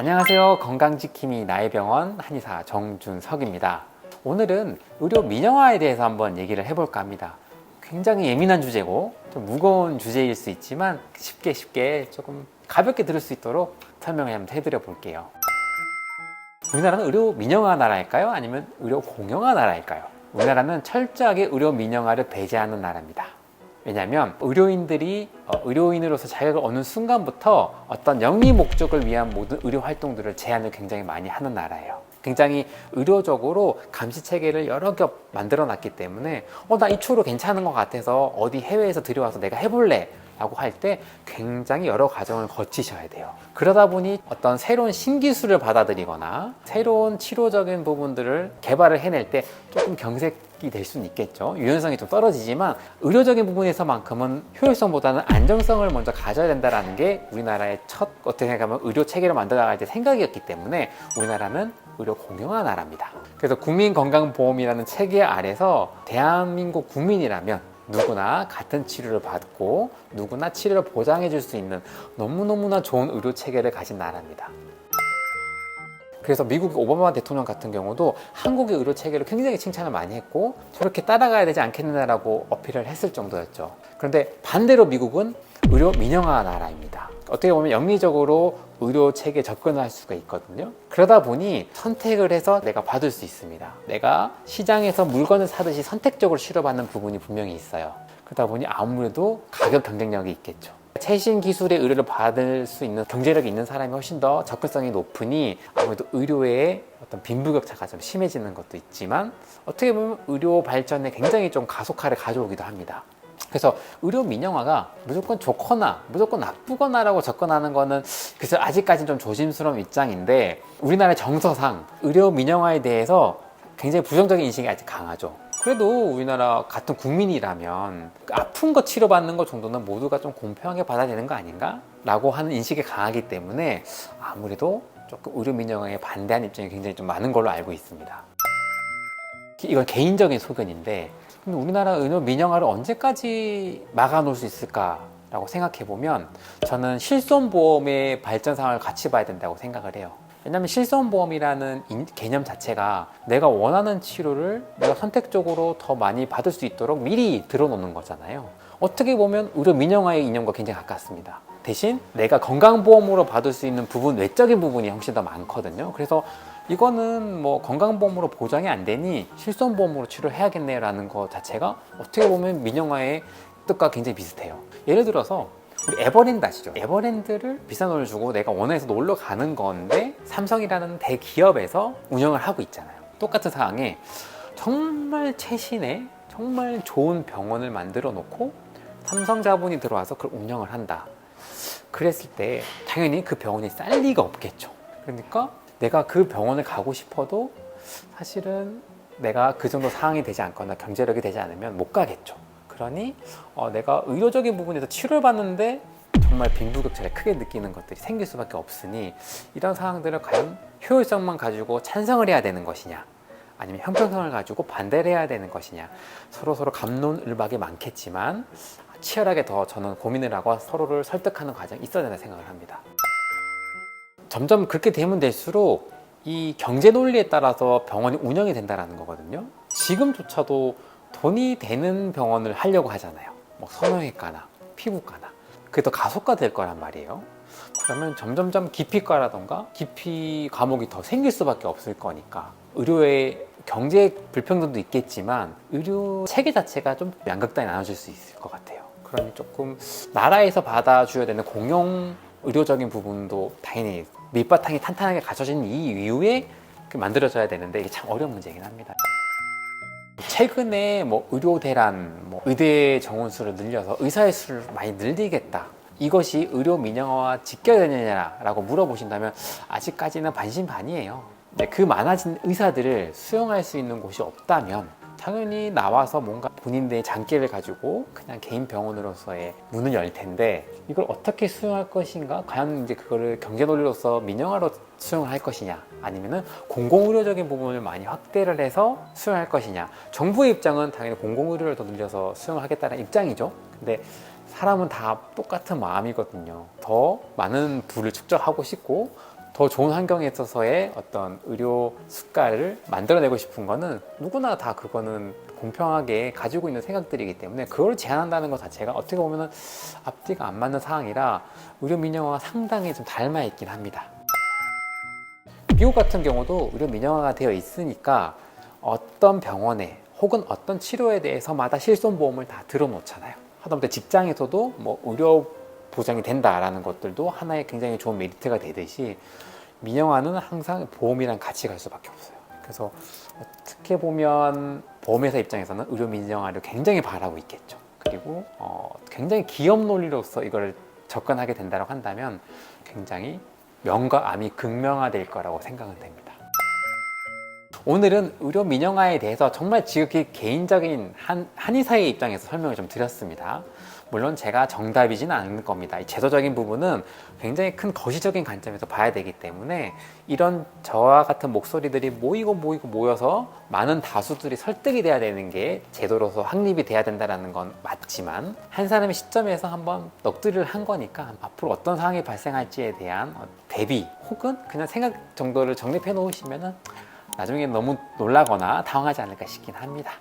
안녕하세요. 건강지킴이 나의병원 한의사 정준석입니다. 오늘은 의료 민영화에 대해서 한번 얘기를 해볼까 합니다. 굉장히 예민한 주제고 좀 무거운 주제일 수 있지만 쉽게 쉽게 조금 가볍게 들을 수 있도록 설명을 한번 해드려 볼게요. 우리나라는 의료 민영화 나라일까요? 아니면 의료 공영화 나라일까요? 우리나라는 철저하게 의료 민영화를 배제하는 나라입니다. 왜냐하면 의료인들이 어, 의료인으로서 자격을 얻는 순간부터 어떤 영리 목적을 위한 모든 의료 활동들을 제한을 굉장히 많이 하는 나라예요. 굉장히 의료적으로 감시 체계를 여러 겹 만들어 놨기 때문에 어 나이 추로 괜찮은 것 같아서 어디 해외에서 들여와서 내가 해볼래 라고 할 때 굉장히 여러 과정을 거치셔야 돼요. 그러다 보니 어떤 새로운 신기술을 받아들이거나 새로운 치료적인 부분들을 개발을 해낼 때 조금 경색이 될 수는 있겠죠. 유연성이 좀 떨어지지만 의료적인 부분에서만큼은 효율성보다는 안정성을 먼저 가져야 된다는 게 우리나라의 첫 어떻게 생각하면 의료 체계를 만들어 나갈 때 생각이었기 때문에 우리나라는 의료 공영화 나라입니다. 그래서 국민건강보험이라는 체계 아래서 대한민국 국민이라면 누구나 같은 치료를 받고 누구나 치료를 보장해 줄 수 있는 너무너무나 좋은 의료 체계를 가진 나라입니다. 그래서 미국 오바마 대통령 같은 경우도 한국의 의료 체계를 굉장히 칭찬을 많이 했고 저렇게 따라가야 되지 않겠느냐라고 어필을 했을 정도였죠. 그런데 반대로 미국은 의료 민영화 나라입니다. 어떻게 보면 영리적으로 의료 체계에 접근을 할 수가 있거든요. 그러다 보니 선택을 해서 내가 받을 수 있습니다. 내가 시장에서 물건을 사듯이 선택적으로 치료받는 부분이 분명히 있어요. 그러다 보니 아무래도 가격 경쟁력이 있겠죠. 최신 기술의 의료를 받을 수 있는 경제력이 있는 사람이 훨씬 더 접근성이 높으니 아무래도 의료의 어떤 빈부격차가 좀 심해지는 것도 있지만 어떻게 보면 의료 발전에 굉장히 좀 가속화를 가져오기도 합니다. 그래서 의료 민영화가 무조건 좋거나 무조건 나쁘거나라고 접근하는 거는 그래서 아직까지는 좀 조심스러운 입장인데 우리나라의 정서상 의료 민영화에 대해서 굉장히 부정적인 인식이 아직 강하죠. 그래도 우리나라 같은 국민이라면 그 아픈 거 치료받는 것 정도는 모두가 좀 공평하게 받아야 되는 거 아닌가? 라고 하는 인식이 강하기 때문에 아무래도 조금 의료 민영화에 반대하는 입장이 굉장히 좀 많은 걸로 알고 있습니다. 이건 개인적인 소견인데 근데 우리나라 의료 민영화를 언제까지 막아놓을 수 있을까라고 생각해 보면 저는 실손보험의 발전 상황을 같이 봐야 된다고 생각을 해요. 왜냐하면 실손보험이라는 인- 개념 자체가 내가 원하는 치료를 내가 선택적으로 더 많이 받을 수 있도록 미리 들어놓는 거잖아요. 어떻게 보면 의료 민영화의 이념과 굉장히 가깝습니다. 대신 내가 건강보험으로 받을 수 있는 부분, 외적인 부분이 훨씬 더 많거든요. 그래서 이거는 뭐 건강보험으로 보장이 안 되니 실손보험으로 치료해야겠네라는 것 자체가 어떻게 보면 민영화의 뜻과 굉장히 비슷해요. 예를 들어서 우리 에버랜드 아시죠? 에버랜드를 비싼 돈을 주고 내가 원해서 놀러 가는 건데 삼성이라는 대기업에서 운영을 하고 있잖아요. 똑같은 상황에 정말 최신의 정말 좋은 병원을 만들어 놓고 삼성 자본이 들어와서 그걸 운영을 한다. 그랬을 때 당연히 그 병원이 쌀 리가 없겠죠. 그러니까 내가 그 병원을 가고 싶어도 사실은 내가 그 정도 상황이 되지 않거나 경제력이 되지 않으면 못 가겠죠. 그러니 어, 내가 의료적인 부분에서 치료를 받는데 정말 빈부격차를 크게 느끼는 것들이 생길 수밖에 없으니 이런 상황들을 과연 효율성만 가지고 찬성을 해야 되는 것이냐 아니면 형평성을 가지고 반대를 해야 되는 것이냐 서로 서로 감론을박이 많겠지만 치열하게 더 저는 고민을 하고 서로를 설득하는 과정이 있어야 된다 생각을 합니다. 점점 그렇게 되면 될수록 이 경제 논리에 따라서 병원이 운영이 된다는 거거든요. 지금조차도 돈이 되는 병원을 하려고 하잖아요. 뭐 성형외과나 피부과나 그게 더 가속화 될 거란 말이에요. 그러면 점점점 기피과라던가 기피 과목이 더 생길 수밖에 없을 거니까 의료의 경제 불평등도 있겠지만 의료 체계 자체가 좀 양극단이 나눠질 수 있을 것 같아요. 그러니 조금 나라에서 받아줘야 되는 공용 의료적인 부분도 당연히 밑바탕이 탄탄하게 갖춰진 이 이후에 그 만들어져야 되는데 이게 참 어려운 문제이긴 합니다. 최근에 뭐 의료 대란, 뭐 의대 정원 수를 늘려서 의사의 수를 많이 늘리겠다. 이것이 의료 민영화와 직결되느냐라고 물어보신다면 아직까지는 반신반의예요. 그 많아진 의사들을 수용할 수 있는 곳이 없다면 당연히 나와서 뭔가 본인들의 장기를 가지고 그냥 개인 병원으로서의 문을 열 텐데 이걸 어떻게 수용할 것인가? 과연 이제 그거를 경제 논리로서 민영화로 수용을 할 것이냐? 아니면은 공공의료적인 부분을 많이 확대를 해서 수용할 것이냐? 정부의 입장은 당연히 공공의료를 더 늘려서 수용을 하겠다는 입장이죠. 근데 사람은 다 똑같은 마음이거든요. 더 많은 부를 축적하고 싶고 더 좋은 환경에 있어서의 어떤 의료 수가를 만들어내고 싶은 거는 누구나 다 그거는 공평하게 가지고 있는 생각들이기 때문에 그걸 제한한다는 것 자체가 어떻게 보면 앞뒤가 안 맞는 상황이라 의료 민영화가 상당히 좀 닮아 있긴 합니다. 미국 같은 경우도 의료 민영화가 되어 있으니까 어떤 병원에 혹은 어떤 치료에 대해서마다 실손보험을 다 들어놓잖아요. 하다못해 직장에서도 뭐 의료 보장이 된다라는 것들도 하나의 굉장히 좋은 메리트가 되듯이 민영화는 항상 보험이랑 같이 갈 수밖에 없어요. 그래서 어떻게 보면 보험회사 입장에서는 의료 민영화를 굉장히 바라고 있겠죠. 그리고 어, 굉장히 기업 논리로서 이걸 접근하게 된다고 한다면 굉장히 명과 암이 극명화될 거라고 생각은 됩니다. 오늘은 의료 민영화에 대해서 정말 지극히 개인적인 한, 한의사의 입장에서 설명을 좀 드렸습니다. 물론 제가 정답이지는 않을 겁니다. 이 제도적인 부분은 굉장히 큰 거시적인 관점에서 봐야 되기 때문에 이런 저와 같은 목소리들이 모이고 모이고 모여서 많은 다수들이 설득이 돼야 되는 게 제도로서 확립이 돼야 된다는 건 맞지만 한 사람의 시점에서 한번 넋두리를 한 거니까 앞으로 어떤 상황이 발생할지에 대한 대비 혹은 그냥 생각 정도를 정립해 놓으시면은 나중에 너무 놀라거나 당황하지 않을까 싶긴 합니다.